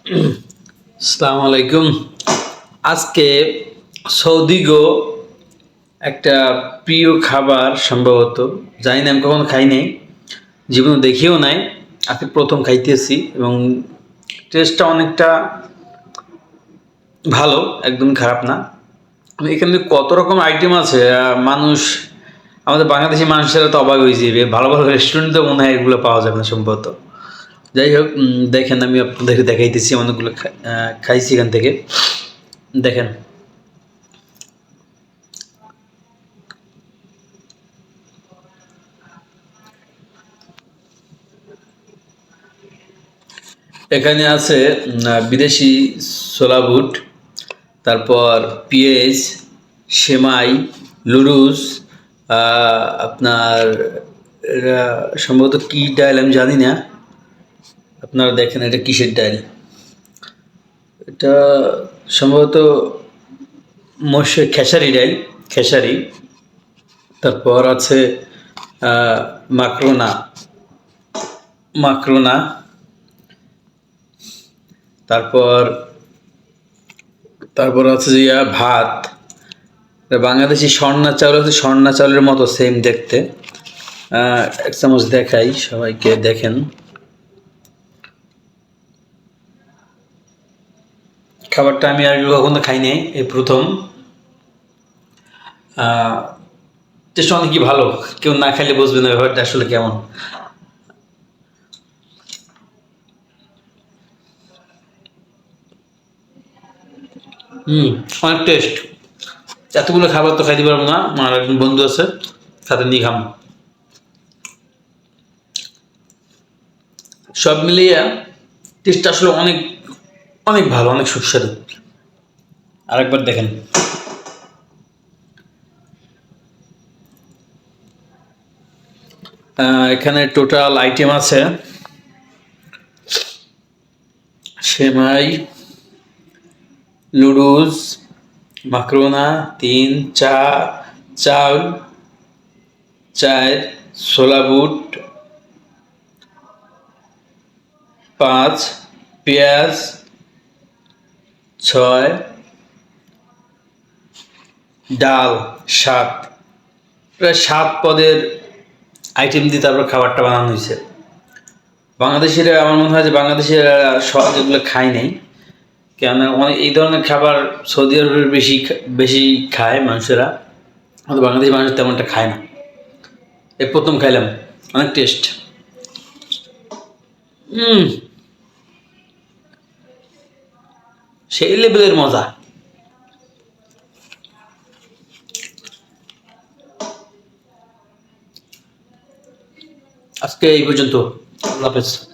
আসসালামু আলাইকুম। আজকে সৌদি গো একটা প্রিয় খাবার সম্ভবত, জানি না, আমি কখনো খাই নাই, জীবনে দেখিও নাই, আজকে প্রথম খাইতেছি এবং টেস্টটা অনেকটা ভালো একদম খারাপ না। এখানে কত রকম আইটেম আছে মানুষ, আমাদের বাংলাদেশি মানুষেরা তো অবাক হয়ে যাবে, ভালো ভালো রেস্টুরেন্ট মনে হয় এগুলো পাওয়া যাবে না সম্ভবত। যাই হোক দেখেন আমি আপনাদেরকে দেখাইতেছি অনেকগুলো খাইছি এখান থেকে। দেখেন। এখানে আছে বিদেশি ছোলা বুট তারপর পিএস সেমাই আহ, আপনার সম্ভবত কী ডাল আমি জানি না। আপনারা দেখেন এটা কিসের ডাল? এটা সম্ভবত মৎস্য খেসারি ডাল, খেসারি। তারপর আছে মাকরোনা মাকরোনা তারপর তারপর আছে যে ভাত। বাংলাদেশি স্বর্ণা চাউল আছে, স্বর্ণা চাউলের মতো সেম দেখতে। এক চামচ দেখাই সবাইকে, দেখেন। খাবারটা আমি আগে কখনো খাই নাই এই প্রথম। টেস্ট অনেক ভালো। কেউ না খাইলে বুঝবে না ব্যাপারটা আসলে কেমন। হুম, অনেক টেস্ট এতগুলো খাবার তো খাইতে পারব না, আমার একজন বন্ধু আছে, সাথে নিয়ে খাম সব মিলিয়ে টেস্ট আসলে অনেক অনেক ভালো, অনেক সুস্বাদু। আরেকবার দেখেন। এখানে টোটাল আইটেম আছে। সেমাই লুডুস মাকরোনা, তিন চা চাউল চার, ছোলা বুট, পাঁচ, পেঁয়াজ ছয়। ডাল, সাত। প্রায় সাত পদের আইটেম দিয়ে তারপর খাবারটা বানানো হয়েছে। বাংলাদেশের, আমার মনে হয় যে বাংলাদেশের সহজ এগুলো খায় নাই, কেননা অনেক, এই ধরনের খাবার সৌদি আরবের বেশি বেশি খায় মানুষেরা আমাদের বাংলাদেশি মানুষ তেমনটা খায় না। এই প্রথম খাইলাম, অনেক টেস্ট হুম। সেই লেভেলের মজা। আজকে এই পর্যন্ত। আল্লাহ হাফেজ।